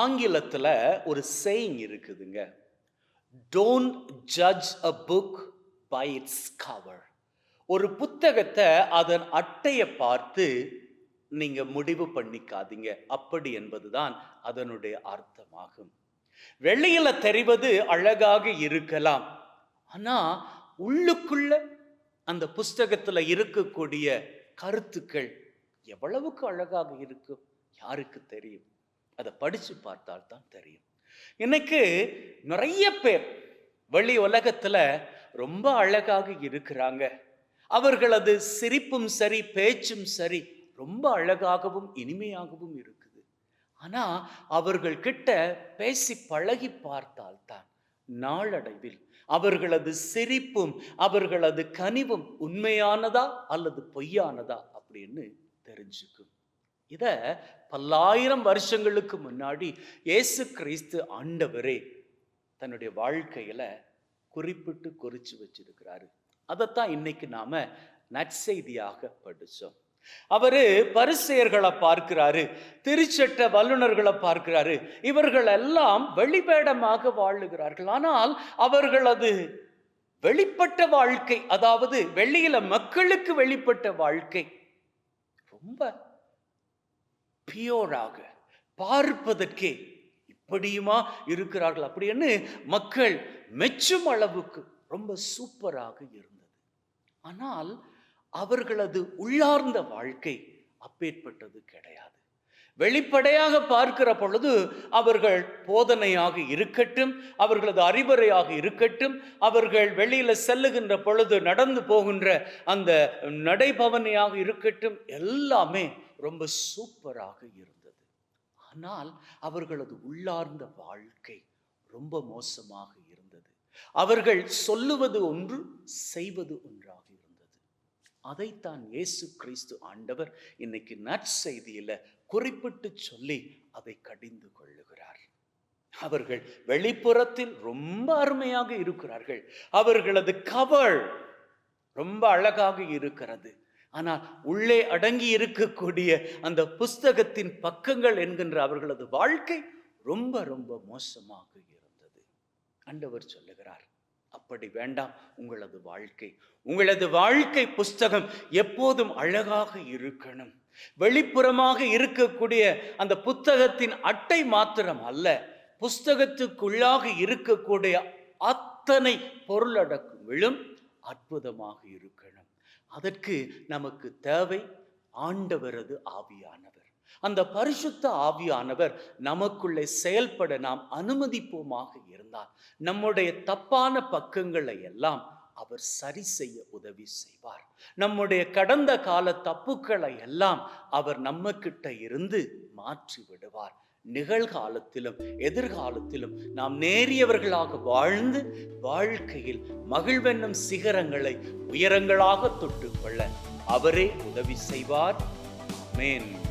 ஆங்கிலத்தில் ஒரு சேயிங் இருக்குதுங்க. Don't judge a book by its cover ஒரு புத்தகத்தை அதன் அட்டையை பார்த்து நீங்கள் முடிவு பண்ணிக்காதீங்க. அப்படி என்பதுதான் அதனுடைய அர்த்தமாகும். வெளியில தெரிவது அழகாக இருக்கலாம். ஆனா உள்ளுக்குள்ள அந்த புஸ்தகத்துல இருக்கக்கூடிய கருத்துக்கள் எவ்வளவுக்கு அழகாக இருக்கும்? யாருக்கு தெரியும்? அதை படிச்சு பார்த்தால் தான் தெரியும். இன்னைக்கு நிறைய பேர் வெளி உலகத்துல ரொம்ப அழகாக இருக்கிறாங்க. அவர்களது சிரிப்பும் சரி பேச்சும் சரி ரொம்ப அழகாகவும் இனிமையாகவும் இருக்குது. ஆனா அவர்கள் கிட்ட பேசி பழகி பார்த்தால் தான் நாளடைவில் அவர்களது சிரிப்பும் அவர்களது கனிவும் உண்மையானதா அல்லது பொய்யானதா அப்படின்னு தெரிஞ்சுக்கும். இதை பல்லாயிரம் வருஷங்களுக்கு முன்னாடி இயேசு கிறிஸ்து ஆண்டவரே தன்னுடைய வாழ்க்கையில குறிப்பிட்டு குறிச்சு வச்சிருக்கிறாரு. அதைத்தான் இன்னைக்கு நாம நற்செய்தியாக படிச்சோம். அவரு பரிசெயர்களை பார்க்கிறாரு திருச்சட்ட வல்லுநர்களை பார்க்கிறாரு. இவர்கள் எல்லாம் வெளிவேடமாக வாழுகிறார்கள். ஆனால் அவர்களது வெளிப்பட்ட வாழ்க்கை அதாவது வெளியில மக்களுக்கு வெளிப்பட்ட வாழ்க்கை ரொம்ப பியோராக பார்ப்பதற்கே இப்படியுமா இருக்கிறார்கள். அப்படின்னு மக்கள் மெச்சும் அளவுக்கு ரொம்ப சூப்பராக இருந்தது. ஆனால் அவர்களது உள்ளார்ந்த வாழ்க்கை அப்பேற்பட்டது கிடையாது. வெளிப்படையாக பார்க்கிற பொழுது அவர்கள் போதனையாக இருக்கட்டும் அவர்களது அறிவுரையாக இருக்கட்டும் அவர்கள் வெளியில் செல்லுகின்ற பொழுது நடந்து போகின்ற அந்த நடைபவனையாக இருக்கட்டும் எல்லாமே ரொம்ப சூப்பராக இருந்தது. ஆனால் அவர்களது உள்ளார்ந்த வாழ்க்கை ரொம்ப மோசமாக இருந்தது. அவர்கள் சொல்லுவது ஒன்று செய்வது ஒன்றாக இருந்தது. அதைத்தான் இயேசு கிறிஸ்து ஆண்டவர் இன்னைக்கு நற்செய்தியில் குறிப்பிட்டு சொல்லி அதை கடிந்து கொள்ளுகிறார். அவர்கள் வெளிப்புறத்தில் ரொம்ப அருமையாக இருக்கிறார்கள். அவர்களது கவல் ரொம்ப அழகாக இருக்கிறது. ஆனால் உள்ளே அடங்கி இருக்கக்கூடிய அந்த புஸ்தகத்தின் பக்கங்கள் என்கின்ற அவர்களது வாழ்க்கை ரொம்ப ரொம்ப மோசமாக இருந்தது. அண்டவர் சொல்லுகிறார் அப்படி வேண்டாம் உங்களது வாழ்க்கை உங்களது வாழ்க்கை புஸ்தகம் எப்போதும் அழகாக இருக்கணும். வெளிப்புறமாக இருக்கக்கூடிய அந்த புத்தகத்தின் அட்டை மாத்திரம் அல்ல புஸ்தகத்துக்குள்ளாக இருக்கக்கூடிய அத்தனை பொருளடக்கங்களும் அற்புதமாக இருக்கணும். அதற்கு நமக்கு தேவை ஆண்டவரது ஆவியானவர். அந்த பரிசுத்த ஆவியானவர் நமக்குள்ளே செயல்பட நாம் அனுமதிப்போமாக இருந்தால் நம்முடைய தப்பான பக்கங்களை எல்லாம் அவர் சரி செய்ய உதவி செய்வார். நம்முடைய கடந்த கால தப்புக்களை எல்லாம் அவர் நம்ம கிட்ட இருந்து மாற்றி விடுவார் நிகழ்காலத்திலும் எதிர்காலத்திலும் நாம் நேரியவர்களாக வாழ்ந்து வாழ்க்கையில் மகிழ்வென்னும் சிகரங்களை உயரங்களாக தொட்டுக்கொள்ள அவரே உதவி செய்வார். மேன்